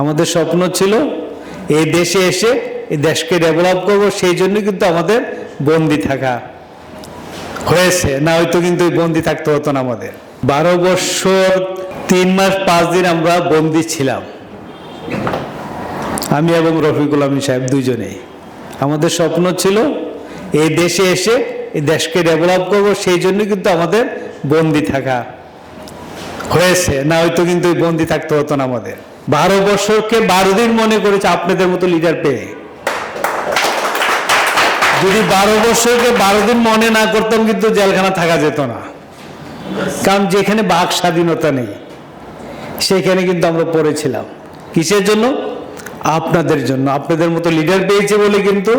আমাদের স্বপ্ন ছিল এই দেশে এসে এই দেশকে ডেভেলপ করব, সেই জন্য কিন্তু আমাদের বন্দি থাকা হয়েছে। না হয়তো কিন্তু বন্দি থাকতে হতো না আমাদের। বারো বছর, তিন মাস, পাঁচ দিন আমরা বন্দি ছিলাম। আমি এবং রফিকুল আমিন সাহেব দুজনেই। আমাদের স্বপ্ন ছিল এই দেশে এসে এই দেশকে ডেভেলপ করব, সেই জন্য কিন্তু আমাদের বন্দি থাকা হয়েছে। না হয়তো কিন্তু বন্দি থাকতে হতো না আমাদের। বারো বছরকে বারো দিন মনে করেছে আপনাদের মতো লিডার পেয়ে। যদি বারো বছরকে বারো দিন মনে না করতাম কিন্তু জেলখানা থাকা যেত না। কারণ যেখানে বাক স্বাধীনতা নেই, সেখানে কিন্তু আমরা পড়েছিলাম। কিসের জন্য? আপনাদের জন্য। আপনাদের মতো লিডার পেয়েছে বলে কিন্তু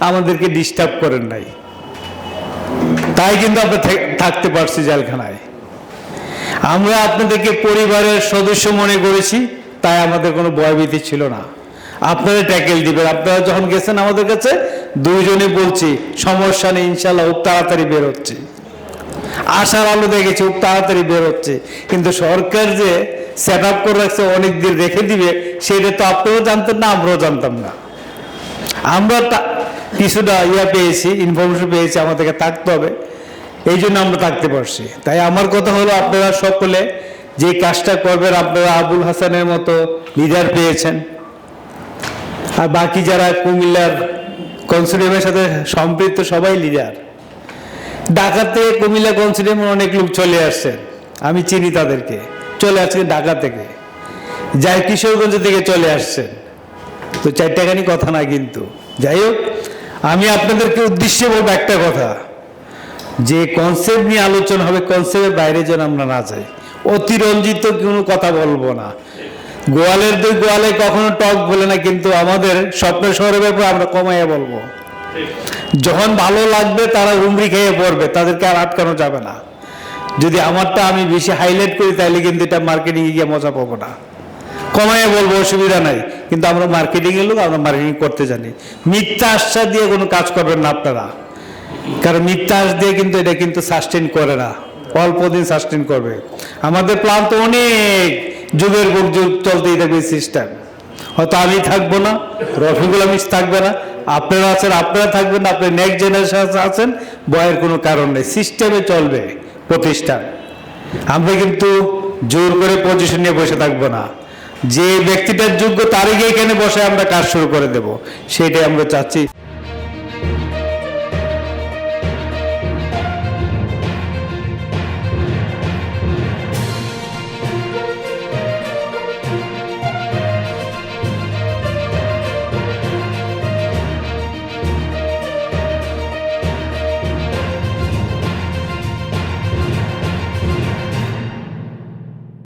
আমাদেরকে ডিস্টার্ব করেন নাই। তাই কিন্তু আমরা থাকতে পারছি জেলখানায়। আমরা আপনাদেরকে পরিবারের সদস্য মনে করেছি। তাই আমাদের কোনো ভয়ভীতি ছিল না। আপনারা ট্যাকেল দিবেন। আপনারা যখন গেছেন আমাদের কাছে, দুইজনে বলছি, সমস্যা নেই, ইনশাল্লাহ তাড়াতাড়ি বের হচ্ছে। আশার আলো দেখেছি খুব তাড়াতাড়ি বের হচ্ছে। কিন্তু সরকার যে সেট আপ করে রাখছে, অনেক দিন রেখে দিবে, সেটা তো আপনারাও জানতেন না, আমরাও জানতাম না। আমরা কিছুটা ইয়া পেয়েছি ইনফরমেশন পেয়েছি, আমাদেরকে থাকতে হবে। এই জন্য আমরা থাকতে পারছি। তাই আমার কথা হলো, আপনারা সকলে যে কাজটা করবেন আপনারা আবুল হাসানের মতো লিডার পেয়েছেন। আর বাকি যারা কুমিল্লার কনসিডিয়ামের সাথে সম্পৃক্ত সবাই লিডার ঢাকা থেকে কুমিল্লা কনসিডিয়ামে অনেক লোক চলে আসছেন আমি চিনি তাদেরকে। চলে আসছেন ঢাকা থেকে। যাই কিশোরগঞ্জ থেকে চলে আসছেন তো চারটাখানি কথা না কিন্তু। যাই হোক, আমি আপনাদেরকে উদ্দেশ্যে বলব একটা কথা। যে কনসেপ্ট নিয়ে আলোচনা হবে কনসেপ্টের বাইরে যেন আমরা না যাই। অতিরঞ্জিত কোনো কথা বলব না। গোয়ালের দুই গোয়ালে কখনো টক বলে না, কিন্তু আমাদের স্বপ্ন শহরের ব্যাপারে আমরা কমাইয়া বলব। যখন ভালো লাগবে, তারা উমরি খেয়ে পড়বে, তাদেরকে আর আটকানো যাবে না। যদি আমারটা আমি বেশি হাইলাইট করি তাহলে কিন্তু এটা মার্কেটিং গিয়ে মজা পাবো না। কমাইয়ে বলব, অসুবিধা নাই, কিন্তু আমরা মার্কেটিং এর লোক, আমরা মার্কেটিং করতে জানি। মিথ্যা আশ্বাস দিয়ে কোনো কাজ করবেন না আপনারা। কারণ মিথ্যা আশ্বাস দিয়ে কিন্তু এটা কিন্তু সাস্টেন করে না। অল্প দিন সাস্টেন করবে। আমাদের প্ল্যান তো অনেক। যুগের পর যুগ চলতেই থাকবে সিস্টেম হয়তো আমি থাকব না, রফিকুল আমিস থাকবে না, আপনারা আছেন, আপনারা থাকবেন না আপনার নেক্সট জেনারেশন আছেন বয়ের কোনো কারণ নেই। সিস্টেমে চলবে প্রতিষ্ঠান। আমরা কিন্তু জোর করে পজিশন নিয়ে বসে থাকব না। যে ব্যক্তিটার যোগ্য গিয়ে এখানে বসে আমরা কাজ শুরু করে দেব। সেটাই আমরা চাচ্ছি।